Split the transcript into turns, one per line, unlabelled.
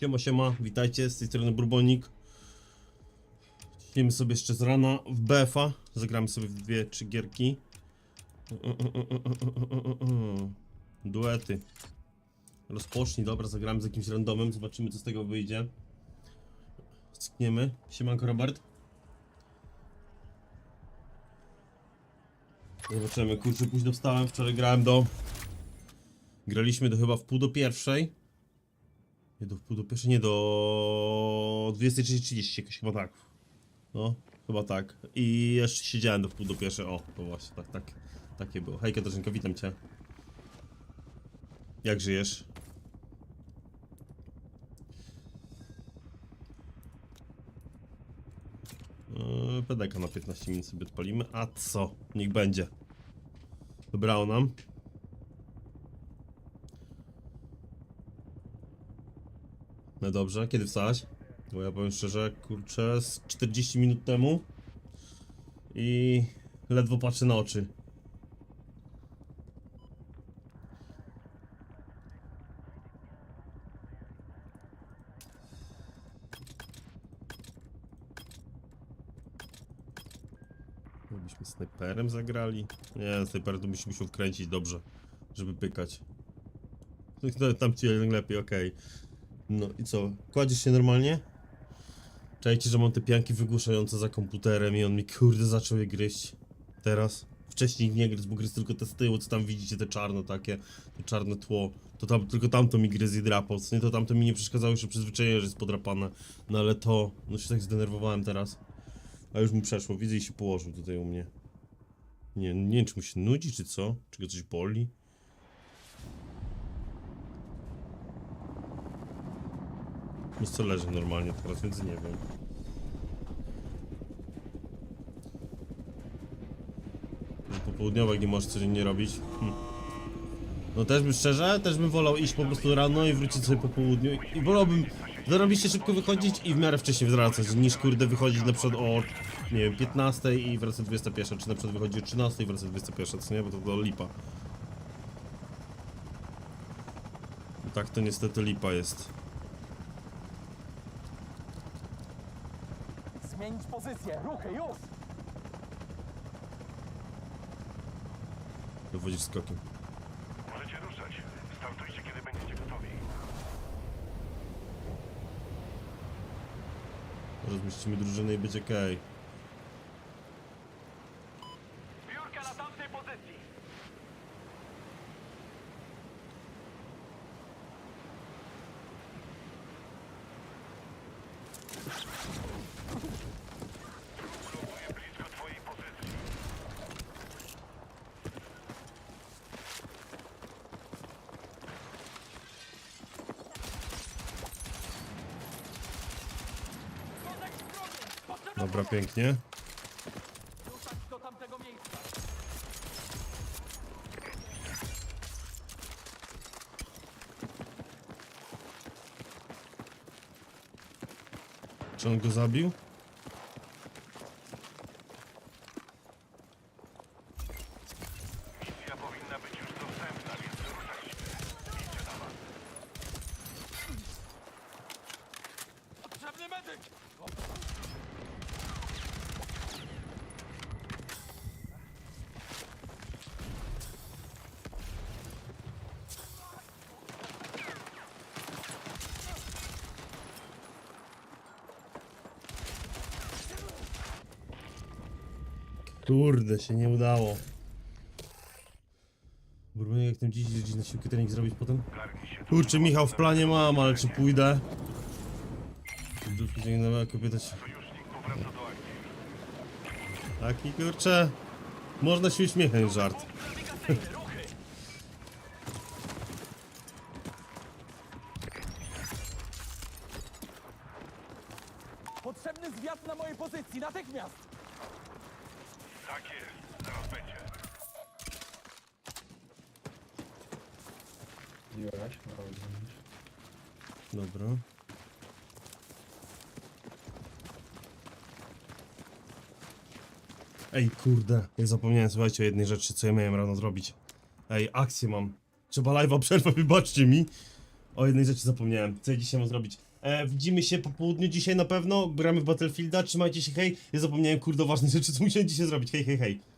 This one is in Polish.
Siema, siema, witajcie, z tej strony Burbonik. Ciśniemy sobie jeszcze z rana w BF-a. Zagramy sobie w dwie, trzy gierki. Duety. Rozpocznij, dobra, zagramy z jakimś randomem, zobaczymy co z tego wyjdzie. Skniemy. Siemanko, Robert. Zobaczymy, kurczę, późno wstałem, wczoraj grałem do... Graliśmy do chyba w pół do pierwszej. Nie do wpół do pierwszej, nie do 23.30 jakoś chyba tak. No, chyba tak. I jeszcze siedziałem do wpół do pierwszej. O, to właśnie, tak, tak. Takie było. Hej Katarzynka, witam cię. Jak żyjesz? Yy, pedeka na 15 minut sobie odpalimy. A co? Niech będzie. Wybrało nam. No dobrze, kiedy wstałeś? Bo ja powiem szczerze, kurczę, z 40 minut temu i ledwo patrzę na oczy. Gdybyśmy snajperem zagrali? Nie, snajperem to musimy się wkręcić dobrze, żeby pykać. No, Tam ci lepiej, okej. No i co? Kładziesz się normalnie? Czajcie, że mam te pianki wygłuszające za komputerem i on mi kurde zaczął je gryźć. Teraz. Wcześniej nie gryzł, bo gryzł tylko te z tyłu, co tam widzicie, te czarne takie, te czarne tło. To tam, tylko tamto mi gryzł i drapał, co nie, to tamto mi nie przeszkadzało już przyzwyczajenie, że jest podrapane. No ale to, no się tak zdenerwowałem teraz. A już mu przeszło, widzę i się położył tutaj u mnie. Nie, nie wiem czy mu się nudzi, czy co? Czy go coś boli? No co leży normalnie teraz, więc nie wiem. Że Popołudniowych nie możesz codziennie robić. Hm. No też bym szczerze, też bym wolał iść po prostu rano i wrócić sobie po południu i wolałbym zarobiście szybko wychodzić i w miarę wcześniej wracać, niż kurde wychodzić na przykład o, nie wiem, 15 i wracać 21, czy na przykład wychodzić o 13 i wracać 21, co nie, bo to, to lipa. Tak to niestety lipa jest.
Zmienić pozycję, ruchy, już!
Dowodzić skokiem.
Możecie ruszać. Startujcie, kiedy będziecie gotowi.
Rozmieścimy drużynę i będzie okej.
Biurka
Dobra, pięknie. Czy on go zabił? Kurde, się nie udało. Burmię jak tym dziś gdzieś na siłkę trening zrobić potem?
Się
Kurczę, Michał w planie mam, ale czy pójdę? Kobieta się...
sojusznik powraca do akcji.
Taki kurczę... Można się uśmiechnąć żart.
Potrzebny zwiat na mojej pozycji, natychmiast!
Tak jest. Zaraz będzie.
Dobra. Ej, kurde. Ja zapomniałem, słuchajcie, o jednej rzeczy, co ja miałem rano zrobić. Ej, akcję mam. Trzeba live'a przerwać, wybaczcie mi. O jednej rzeczy zapomniałem. Co ja dzisiaj mam zrobić? E, widzimy się po południu dzisiaj na pewno. Gramy w Battlefielda. Trzymajcie się, hej. Ja zapomniałem kurde o ważnej rzeczy, co musiałem dzisiaj zrobić. Hej, hej, hej.